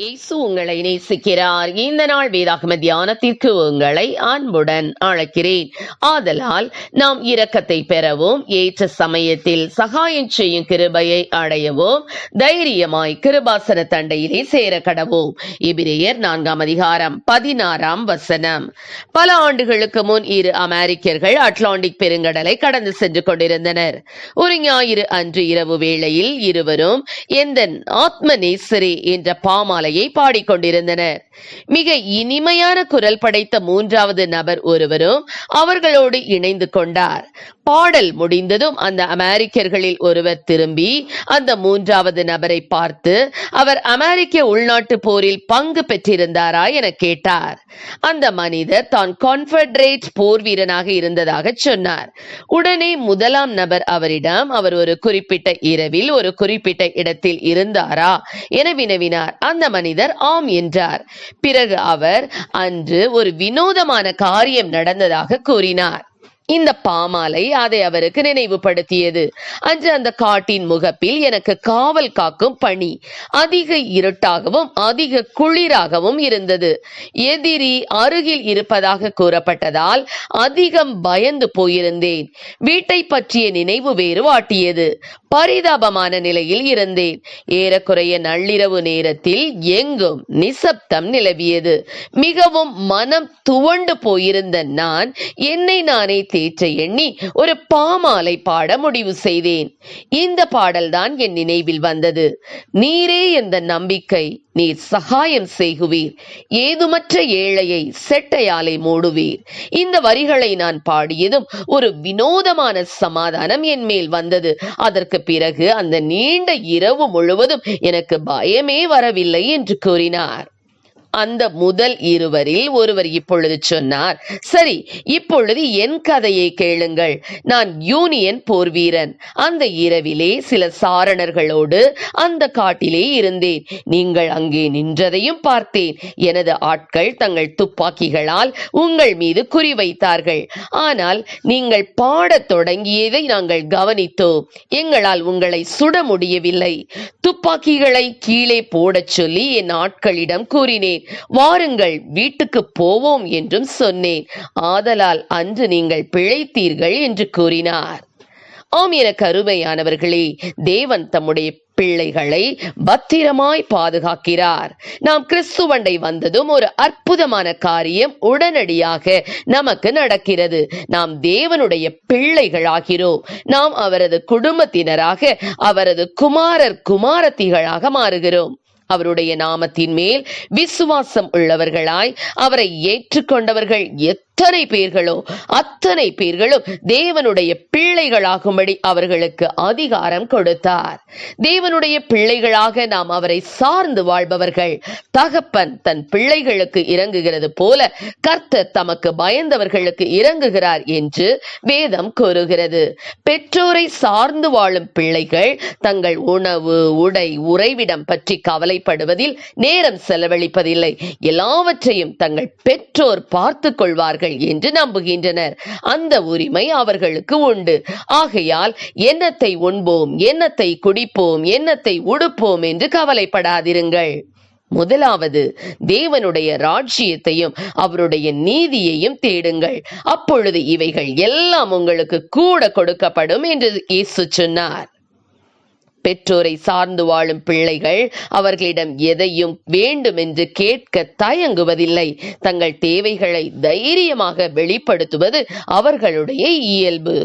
இயேசு உங்களை நேசிக்கிறார். இந்த நாள் வேதாகம தியானத்திற்கு உங்களை அன்புடன் அழைக்கிறேன். ஆதலால் நாம் இரக்கத்தை பெறவும் ஏற்ற சமயத்தில் சகாயம் செய்யும் கிருபையை அடையவும் தைரியமாய் கிருபாசன தண்டையிலே சேர கடவோம் இபிரேயர் நான்காம் அதிகாரம் பதினாறாம் வசனம். பல ஆண்டுகளுக்கு முன் இரு அமெரிக்கர்கள் அட்லாண்டிக் பெருங்கடலை கடந்து சென்று கொண்டிருந்தனர். ஒரு ஞாயிறு அன்று இரவு வேளையில் இருவரும் எந்த ஆத்ம நேசரே என்ற மாலையை பாடிக்கொண்டிருந்தனர். மிக இனிமையான குரல் படைத்த மூன்றாவது நபர் ஒருவரும் அவர்களோடு இணைந்து கொண்டார். பாடல் முடிந்ததும் அந்த அமெரிக்கர்களில் ஒருவர் திரும்பி அந்த மூன்றாவது நபரை பார்த்து அவர் அமெரிக்க உள்நாட்டு போரில் பங்கு பெற்றிருந்தாரா? என கேட்டார். அந்த மனிதர் தான் கான்ஃபெடரேட் போர் வீரனாக இருந்ததாக சொன்னார். உடனே முதலாம் நபர் அவரிடம் அவர் ஒரு குறிப்பிட்ட இரவில் ஒரு குறிப்பிட்ட இடத்தில் இருந்தாரா? என வினவினார். அந்த மனிதர் ஆம் என்றார். பிறகு அவர் அன்று ஒரு வினோதமான காரியம் நடந்ததாக கூறினார். இந்த பாமாலை அதை அவருக்கு நினைவுபடுத்தியது. அன்று அந்த காட்டின் முகப்பில் எனக்கு காவல் காக்கும் பணி அதிக இருட்டாகவும் அதிக குளிராகவும் இருந்தது. எதிரி அருகில் இருப்பதாக கூறப்பட்டதால் அதிகம் பயந்து போயிருந்தேன். வீட்டை பற்றிய நினைவு வேறு வாட்டியது. பரிதாபமான நிலையில் இருந்தேன். ஏறக்குறைய நள்ளிரவு நேரத்தில் எங்கும் நிசப்தம் நிலவியது. மிகவும் மனம் துவண்டு போயிருந்த நான் என்னை நானே தேற்ற எண்ணி ஒரு பாமாலை பாட முடிவு செய்தேன். இந்த பாடல்தான் என் நினைவில் வந்தது. நீரே எந்த நம்பிக்கை நீர் சகாயம் செய்குவீர். ஏதுமற்ற ஏழையை செட்டையாலை மூடுவீர். இந்த வரிகளை நான் பாடியதும் ஒரு வினோதமான சமாதானம் என் மேல் வந்தது. அதற்கு பிறகு அந்த நீண்ட இரவு முழுவதும் எனக்கு பயமே வரவில்லை என்று கூறினார். அந்த முதல் இருவரில் ஒருவர் இப்பொழுது சொன்னார் சரி இப்பொழுது என் கதையை கேளுங்கள். நான் யூனியன் போர் வீரன். அந்த இரவிலே சில சாரணர்களோடு அந்த காட்டிலே இருந்தேன். நீங்கள் அங்கே நின்றதையும் பார்த்தேன். எனது ஆட்கள் தங்கள் துப்பாக்கிகளால் உங்கள் மீது குறிவைத்தார்கள் ஆனால் நீங்கள் பாடத் தொடங்கியதை நாங்கள் கவனித்தோம். எங்களால் உங்களை சுட முடியவில்லை. துப்பாக்கிகளை கீழே போடச் சொல்லி என் ஆட்களிடம் கூறினேன். வாருங்கள் வீட்டுக்கு போவோம் என்றும் சொன்னேன். ஆதலால் அன்று நீங்கள் பிழைத்தீர்கள் என்று கூறினார். ஆம் என கருமையானவர்களே தேவன் தம்முடைய பிள்ளைகளை பத்திரமாய் பாதுகாக்கிறார். நாம் கிறிஸ்துவண்டை வந்ததும் ஒரு அற்புதமான காரியம் உடனடியாக நமக்கு நடக்கிறது. நாம் தேவனுடைய பிள்ளைகளாகிறோம். நாம் அவரது குடும்பத்தினராக அவரது குமாரர் குமாரத்திகளாக மாறுகிறோம். அவருடைய நாமத்தின் மேல் விசுவாசம் உள்ளவர்களாய் அவரை ஏற்றுக்கொண்டவர்கள் எத்தனை அத்தனை பேர்களோ அத்தனை பேர்களும் தேவனுடைய பிள்ளைகளாகும்படி அவர்களுக்கு அதிகாரம் கொடுத்தார். தேவனுடைய பிள்ளைகளாக நாம் அவரை சார்ந்து வாழ்பவர்கள் தகப்பன் தன் பிள்ளைகளுக்கு இறங்குகிறது போல கர்த்தர் தமக்கு பயந்தவர்களுக்கு இறங்குகிறார் என்று வேதம் கூறுகிறது. பெற்றோரை சார்ந்து வாழும் பிள்ளைகள் தங்கள் உணவு உடை உறைவிடம் பற்றி கவலைப்படுவதில் நேரம் செலவழிப்பதில்லை. எல்லாவற்றையும் தங்கள் பெற்றோர் பார்த்து கொள்வார்கள். என்று நம்புகின்றனர். அந்த உரிமை அவர்களுக்கு உண்டு. ஆகையால் எண்ணத்தை உண்போம் எண்ணத்தை குடிப்போம் எண்ணத்தை உடுப்போம் என்று கவலைப்படாதிருங்கள். முதலாவது தேவனுடைய ராஜ்யத்தையும் அவருடைய நீதியையும் தேடுங்கள். அப்பொழுது இவைகள் எல்லாம் உங்களுக்கு கூட கொடுக்கப்படும் என்று இயேசு சொன்னார். பெற்றோரை சார்ந்து வாழும் பிள்ளைகள் அவர்களிடம் எதையும் வேண்டும் என்று கேட்க தயங்குவதில்லை. தங்கள் தேவைகளை தைரியமாக வெளிப்படுத்துவது அவர்களுடைய இயல்பு.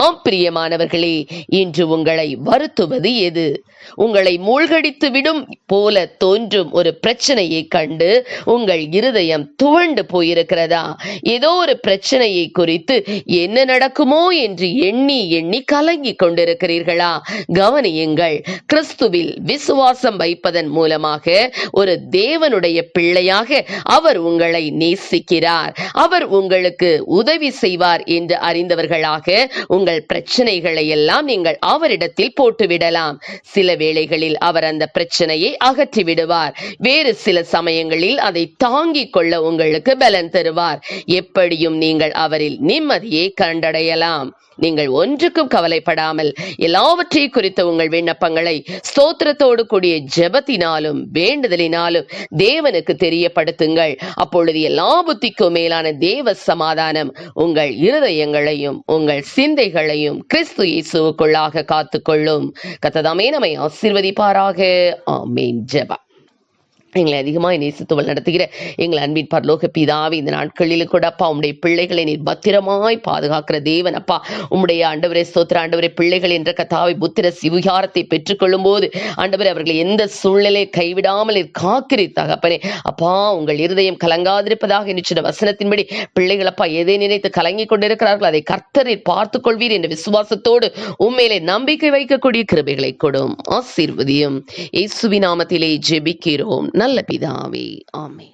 ஆம் பிரியமானவர்களே இன்று உங்களை வருத்துவது எது? உங்களை மூழ்கடித்து விடும் போல தோன்றும் ஒரு பிரச்சனையை கண்டு உங்கள் இருதயம் துவண்டு போயிருக்கிறதா? ஏதோ ஒரு பிரச்சனையை குறித்து என்ன நடக்குமோ என்று எண்ணி எண்ணி கலங்கி கொண்டிருக்கிறீர்களா? கவனியுங்கள் கிறிஸ்துவில் விசுவாசம் வைப்பதன் மூலமாக ஒரு தேவனுடைய பிள்ளையாக அவர் உங்களை நேசிக்கிறார். அவர் உங்களுக்கு உதவி செய்வார் என்று அறிந்தவர்களாக உங்கள் உங்கள் பிரச்சனைகளை எல்லாம் நீங்கள் அவரிடத்தில் போட்டுவிடலாம். சில வேளைகளில் அவர் அந்த பிரச்சனையை அகற்றி விடுவார் வேறு சில சமயங்களில் அதை தாங்கிக் கொள்ள உங்களுக்கு பலன் தருவார். எப்படியும் நீங்கள் அவரில் நிம்மதியை கண்டடையலாம். நீங்கள் ஒன்றுக்கும் கவலைப்படாமல் எல்லாவற்றை குறித்த உங்கள் விண்ணப்பங்களை ஸ்தோத்திரத்தோடு கூடிய ஜெபத்தினாலும் வேண்டுதலினாலும் தேவனுக்கு தெரியப்படுத்துங்கள். அப்பொழுது எல்லா புத்திக்கும் மேலான தேவ சமாதானம் உங்கள் இருதயங்களையும் உங்கள் சிந்தை பிள்ளைகளையும் கிறிஸ்து இயேசுவுக்குள்ளாக காத்துக்கொள்ளும். கத்ததாமே நம்மை ஆசீர்வதிப்பாராக. ஆமேன். ஜெபா எங்களை அதிகமாக நேசித்து நடத்துகிற எங்கள் அன்பின் பரலோக பிதாவே இந்த நாட்களில் கூட அப்பா உம்முடைய பிள்ளைகளை நீர் பத்திரமாய் பாதுகாக்கிற தேவன் அப்பா. உம்முடைய ஆண்டவரே ஸ்தோத்திர ஆண்டவரே பிள்ளைகள் என்ற கதாவை புத்திர சிவிகாரத்தை பெற்றுக்கொள்ளும் போது ஆண்டவரே அவர்களை எந்த சூழ்நிலை கைவிடாமல் நீர் காக்கிறீர் தகப்பனே. அப்பா உங்கள் இருதயம் கலங்காதிருப்பதாக நிச்சய வசனத்தின்படி பிள்ளைகள் அப்பா எதை நினைத்து கலங்கிக் கொண்டிருக்கிறார்கள் அதை கர்த்தரில் பார்த்துக் கொள்வீர் என்ற விசுவாசத்தோடு உண்மையிலே நம்பிக்கை வைக்கக்கூடிய கிருபைகளை கொடும். ஆசீர்வதியும். இயேசுவி நாமத்திலே ஜெபிக்கிறோம். நல்ல பிதாவே. ஆமே